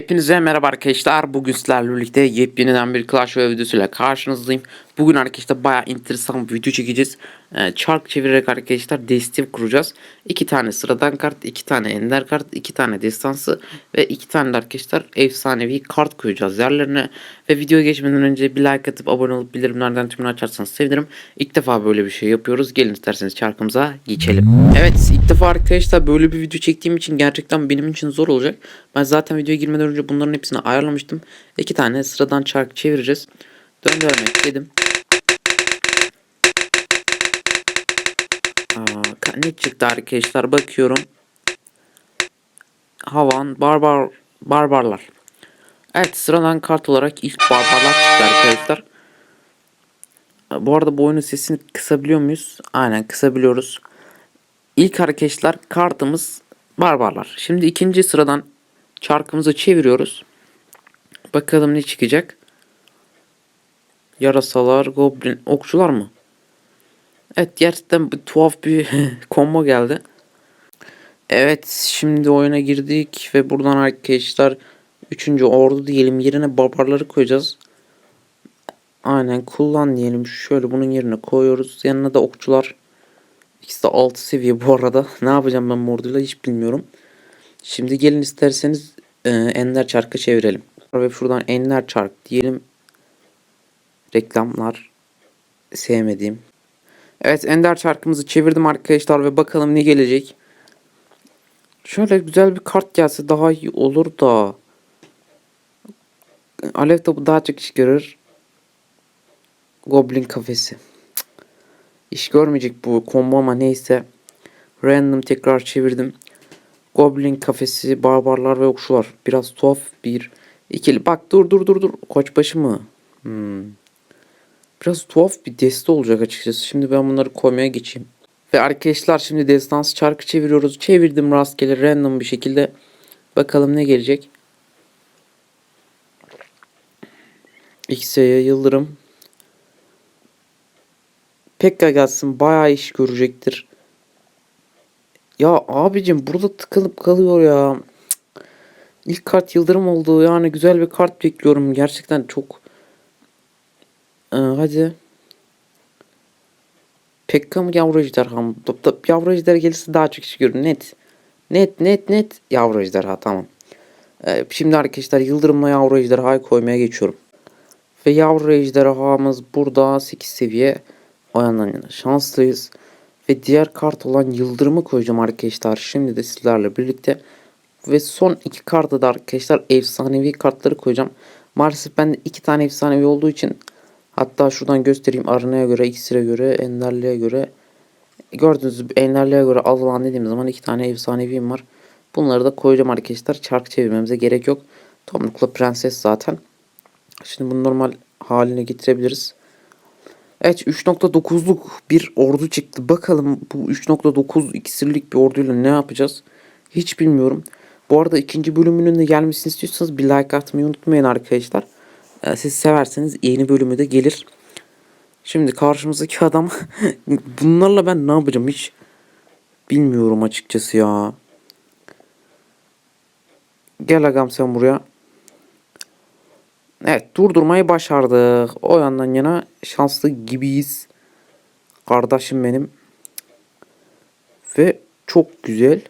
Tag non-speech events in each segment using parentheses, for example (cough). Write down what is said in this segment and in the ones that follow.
Hepinize merhaba arkadaşlar. Bugün sizlerle birlikte yepyeniden bir Clash Royale videosuyla karşınızdayım. Bugün arkadaşlar bayağı enteresan bir video çekeceğiz. Ee, çark çevirerek arkadaşlar destif kuracağız. İki tane sıradan kart, iki tane ender kart, iki tane destansı ve iki tane de arkadaşlar efsanevi kart koyacağız yerlerine. Ve videoya geçmeden önce bir like atıp abone olup bildirimlerden tümünü açarsanız sevinirim. İlk defa böyle bir şey yapıyoruz. Gelin isterseniz çarkımıza geçelim. Evet ilk defa arkadaşlar böyle bir video çektiğim için gerçekten benim için zor olacak. Ben zaten videoya girmeden önce bunların hepsini ayarlamıştım. İki tane sıradan çark çevireceğiz. Döndürmek dedim. Ne çıktı arkadaşlar bakıyorum. Havan barbar barbarlar. Evet sıradan kart olarak ilk barbarlar çıktı arkadaşlar. Bu arada bu oyunun sesini kısabiliyor muyuz? Aynen kısabiliyoruz. İlk arkadaşlar kartımız barbarlar. Şimdi ikinci sıradan çarkımızı çeviriyoruz. Bakalım ne çıkacak. Yarasalar, goblin, okçular mı? Evet gerçekten bir tuhaf bir (laughs) combo geldi. Evet şimdi oyuna girdik ve buradan arkadaşlar 3. ordu diyelim yerine barbarları koyacağız. Aynen kullan diyelim şöyle bunun yerine koyuyoruz. Yanına da okçular. İkisi de 6 seviye bu arada. (laughs) Ne yapacağım ben bu orduyla hiç bilmiyorum. Şimdi gelin isterseniz e, ender çarkı çevirelim. Ve şuradan ender çark diyelim. Reklamlar sevmediğim. Evet ender çarkımızı çevirdim arkadaşlar ve bakalım ne gelecek. Şöyle güzel bir kart gelse daha iyi olur da. Alev topu daha çok iş görür. Goblin kafesi. İş görmeyecek bu combo ama neyse. Random tekrar çevirdim. Goblin kafesi, barbarlar ve okçular. Biraz tuhaf bir ikili. Bak dur dur dur dur. Koçbaşı mı? Hmm. Biraz tuhaf bir deste olacak açıkçası. Şimdi ben bunları koymaya geçeyim. Ve arkadaşlar şimdi destans çarkı çeviriyoruz. Çevirdim rastgele random bir şekilde. Bakalım ne gelecek. X'ye yıldırım. Pekka gelsin bayağı iş görecektir. Ya abicim burada tıkılıp kalıyor ya. İlk kart yıldırım oldu. Yani güzel bir kart bekliyorum. Gerçekten çok. Hadi. Pekka mı yavru ejderha mı? Dop dop yavru ejderha gelirse daha çok iş görür. Net. Net net net yavru ejderha tamam. Ee, şimdi arkadaşlar yıldırımla yavru ejderhayı koymaya geçiyorum. Ve yavru ejderhamız burada 8 seviye. O yandan yana şanslıyız. Ve diğer kart olan yıldırımı koyacağım arkadaşlar. Şimdi de sizlerle birlikte. Ve son iki kartı da arkadaşlar efsanevi kartları koyacağım. Maalesef bende iki tane efsanevi olduğu için hatta şuradan göstereyim aranaya göre, iksire göre, enderliğe göre. Gördüğünüz gibi enderliğe göre alınan dediğim zaman iki tane efsaneviyim var. Bunları da koyacağım arkadaşlar. Çark çevirmemize gerek yok. Tomrukla prenses zaten. Şimdi bunu normal haline getirebiliriz. Evet 3.9'luk bir ordu çıktı. Bakalım bu 3.9 iksirlik bir orduyla ne yapacağız? Hiç bilmiyorum. Bu arada ikinci bölümünün de gelmesini istiyorsanız bir like atmayı unutmayın arkadaşlar. Ee, siz severseniz yeni bölümü de gelir. Şimdi karşımızdaki adam (laughs) bunlarla ben ne yapacağım hiç bilmiyorum açıkçası ya. Gel agam sen buraya. Evet durdurmayı başardık. O yandan yana şanslı gibiyiz. Kardeşim benim. Ve çok güzel.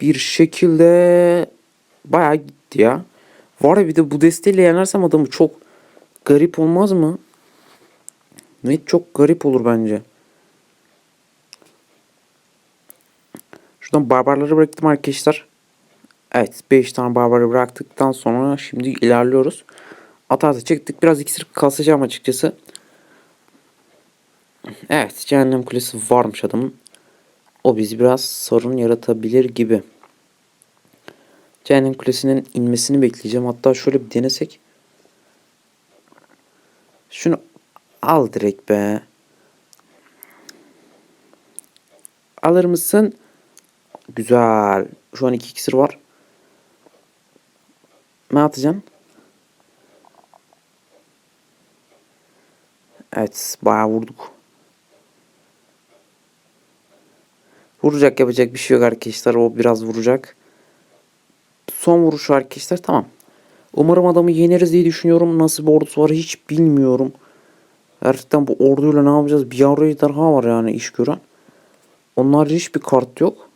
Bir şekilde bayağı gitti ya. Var ya bir de bu desteğiyle yenersem adamı çok garip olmaz mı? Net çok garip olur bence. Şuradan barbarları bıraktım arkadaşlar. Evet 5 tane barbarı bıraktıktan sonra şimdi ilerliyoruz. Atarda çektik. Biraz iksir kasacağım açıkçası. Evet cehennem kulesi varmış adamın. O bizi biraz sorun yaratabilir gibi. Cehennem kulesinin inmesini bekleyeceğim. Hatta şöyle bir denesek. Şunu al direkt be. Alır mısın? Güzel. Şu an iki iksir var. Ne atacaksın? Evet bayağı vurduk. Vuracak yapacak bir şey yok arkadaşlar. O biraz vuracak. Son vuruş arkadaşlar tamam. Umarım adamı yeneriz diye düşünüyorum. Nasıl bir ordusu var hiç bilmiyorum. Gerçekten bu orduyla ne yapacağız? Bir yavru ejderha var yani iş gören. Onlar hiçbir kart yok.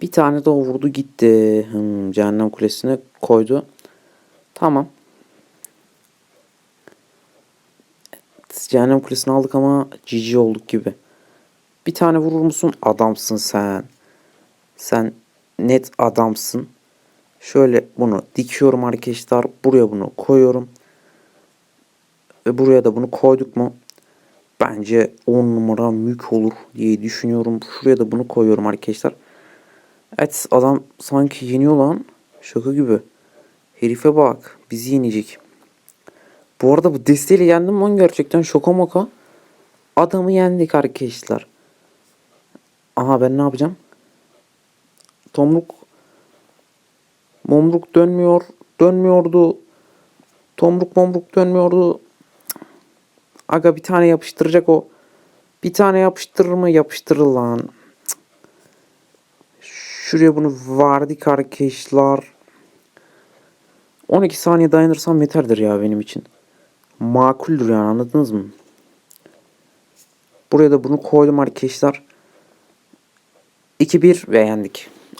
Bir tane daha vurdu gitti. Hmm, cehennem kulesine koydu. Tamam. Cehennem kulesini aldık ama GG olduk gibi. Bir tane vurur musun? Adamsın sen. Sen net adamsın. Şöyle bunu dikiyorum arkadaşlar. Buraya bunu koyuyorum. Ve buraya da bunu koyduk mu? Bence 10 numara mük olur diye düşünüyorum. Şuraya da bunu koyuyorum arkadaşlar. Evet adam sanki yeniyor lan. Şaka gibi. Herife bak. Bizi yenecek. Bu arada bu desteğiyle yendim lan gerçekten şoka moka. Adamı yendik arkadaşlar. Aha ben ne yapacağım? Tomruk Momruk dönmüyor. Dönmüyordu. Tomruk momruk dönmüyordu. Aga bir tane yapıştıracak o. Bir tane yapıştırır mı? Yapıştırır lan. Şuraya bunu verdik arkadaşlar. 12 saniye dayanırsam yeterdir ya benim için. Makuldür yani anladınız mı? Buraya da bunu koydum arkadaşlar. 2-1 ve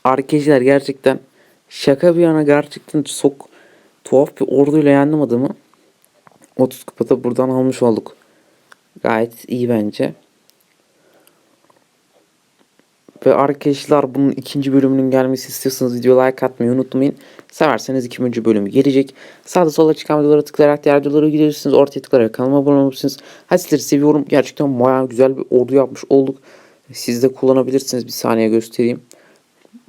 Arkadaşlar gerçekten şaka bir yana gerçekten çok tuhaf bir orduyla yendim adamı. 30 kupada buradan almış olduk. Gayet iyi bence. Ve arkadaşlar bunun ikinci bölümünün gelmesi istiyorsanız videoya like atmayı unutmayın. Severseniz ikinci bölümü gelecek. Sağda sola çıkan videolara tıklayarak diğer videolara gidebilirsiniz. Ortaya tıklayarak kanalıma abone olabilirsiniz. Hadi sizleri seviyorum. Gerçekten bayağı güzel bir ordu yapmış olduk. Siz de kullanabilirsiniz. Bir saniye göstereyim.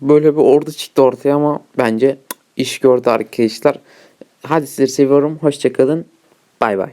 Böyle bir ordu çıktı ortaya ama bence iş gördü arkadaşlar. Hadi sizleri seviyorum. Hoşçakalın. Bay bay.